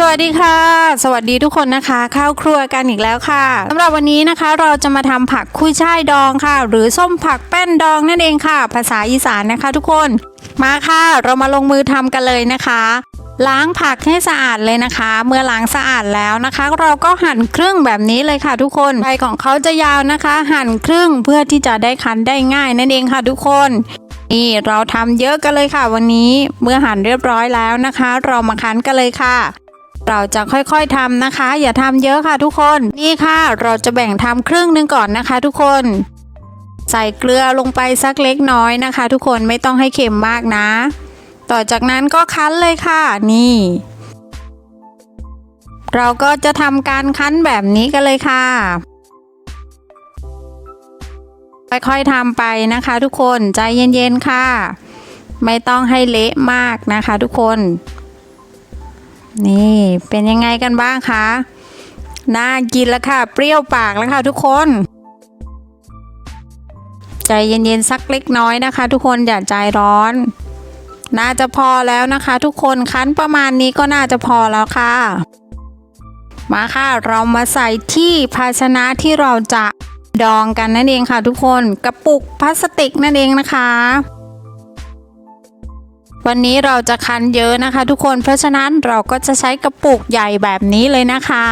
สวัสดีค่ะ สวัสดีทุกคนนะคะ ข้าวครัวกันอีกแล้วค่ะสำหรับวันนี้นะคะเราจะมาทำผักคุยช่ายดองค่ะ หรือส้มผักแป้นดองนั่นเองค่ะ ภาษาอีสานนะคะ ทุกคนมาค่ะ เรามาลงมือทำกันเลยนะคะ ล้างผักให้สะอาดเลยนะคะ เมื่อล้างสะอาดแล้วนะคะ เราก็หั่นครึ่งแบบนี้เลยค่ะ ทุกคนใบของเขาจะยาวนะคะ หั่นครึ่งเพื่อที่จะได้คั้นได้ง่ายนั่นเองค่ะ ทุกคนนี่เราทำเยอะกันเลยค่ะ วันนี้เมื่อหั่นเรียบร้อยแล้วนะคะ เรามาคั้นกันเลยค่ะ เราจะค่อยๆทำนะคะ อย่าทำเยอะค่ะทุกคน นี่ค่ะเราจะแบ่งทำครึ่งหนึงก่อนนะคะ ทุกคน ใส่เกลือลงไปสักเล็กน้อยนะคะ ทุกคนไม่ต้องให้เค็มมากนะ ต่อจากนั้นก็คั้นเลยค่ะ นี่ เราก็จะทำการคั้นแบบนี้กันเลยค่ะค่อยๆทำไปนะคะ ทุกคนใจเย็นๆค่ะ ไม่ต้องให้เละมากนะคะ ทุกคน นี่เป็นยังไงกันบ้างคะ น่ากินแล้วค่ะ เปรี้ยวปากแล้วค่ะทุกคน ใจเย็นๆสักเล็กน้อยนะคะ ทุกคนอย่าใจร้อน น่าจะพอแล้วนะคะ ทุกคนคั้นประมาณนี้ก็น่าจะพอแล้วค่ะ มาค่ะเรามาใส่ที่ภาชนะที่เราจะดองกันนั่นเองค่ะ ทุกคนกระปุกพลาสติกนั่นเองนะคะ วันนี้เราจะคั้นเยอะนะคะ ทุกคนเพราะฉะนั้นเราก็จะใช้กระปุกใหญ่แบบนี้เลยนะคะ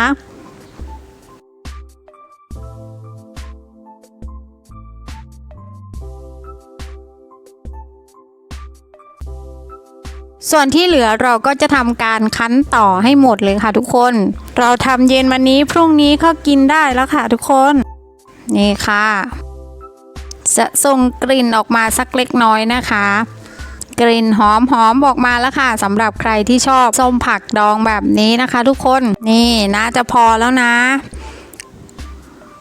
ส่วนที่เหลือเราก็จะทำการคั้นต่อให้หมดเลยค่ะทุกคน เราทำเย็นวันนี้พรุ่งนี้ก็กินได้แล้วค่ะทุกคน นี่ค่ะ จะส่งกลิ่นออกมาสักเล็กน้อยนะคะ กลิ่นหอมหอมออกมาแล้วค่ะสำหรับใครที่ชอบส้มผักดองแบบนี้นะคะ ทุกคนนี่น่าจะพอแล้วนะ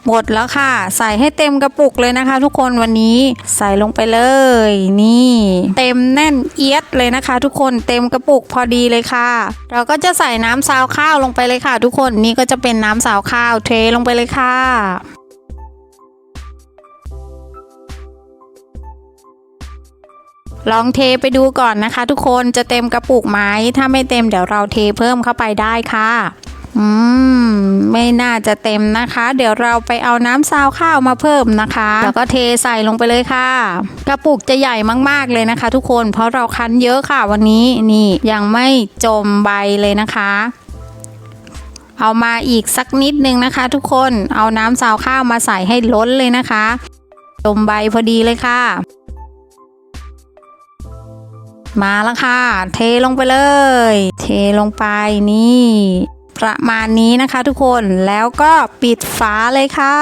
หมดแล้วค่ะ ใส่ให้เต็มกระปุกเลยนะคะ ทุกคนวันนี้ใส่ลงไปเลย นี่ เต็มแน่นเอียดเลยนะคะ ทุกคนเต็มกระปุกพอดีเลยค่ะ เราก็จะใส่น้ำซาวข้าวลงไปเลยค่ะ ทุกคนนี่ก็จะเป็นน้ำซาวข้าวเทลงไปเลยค่ะ ลองเทไปดูก่อนนะคะ ทุกคนจะเต็มกระปุกไหมถ้าไม่เต็มเดี๋ยวเราเทเพิ่มเข้าไปได้ค่ะอืมไม่น่าจะเต็มนะคะ เดี๋ยวเราไปเอาน้ำซาวข้าวมาเพิ่มนะคะ แล้วก็เทใส่ลงไปเลยค่ะ กระปุกจะใหญ่มากๆเลยนะคะ ทุกคนเพราะเราคั้นเยอะค่ะวันนี้นี่ยังไม่จมใบเลยนะคะ เอามาอีกสักนิดนึงนะคะ ทุกคนเอาน้ำซาวข้าวมาใส่ให้ล้นเลยนะคะ จมใบพอดีเลยค่ะ มาแล้วค่ะ เทลงไปเลย เทลงไปนี่ ประมาณนี้นะคะทุกคนแล้วก็ปิดฝาเลยค่ะ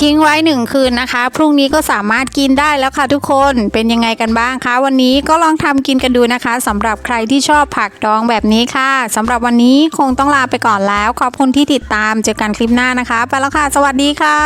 ทิ้งไว้หนึ่งคืนนะคะ พรุ่งนี้ก็สามารถกินได้แล้วค่ะทุกคนเป็นยังไงกันบ้างคะ วันนี้ก็ลองทำกินกันดูนะคะสำหรับใครที่ชอบผักดองแบบนี้ค่ะสำหรับวันนี้คงต้องลาไปก่อนแล้ว ขอบคุณที่ติดตามเจอกันคลิปหน้านะคะ ไปแล้วค่ะ สวัสดีค่ะ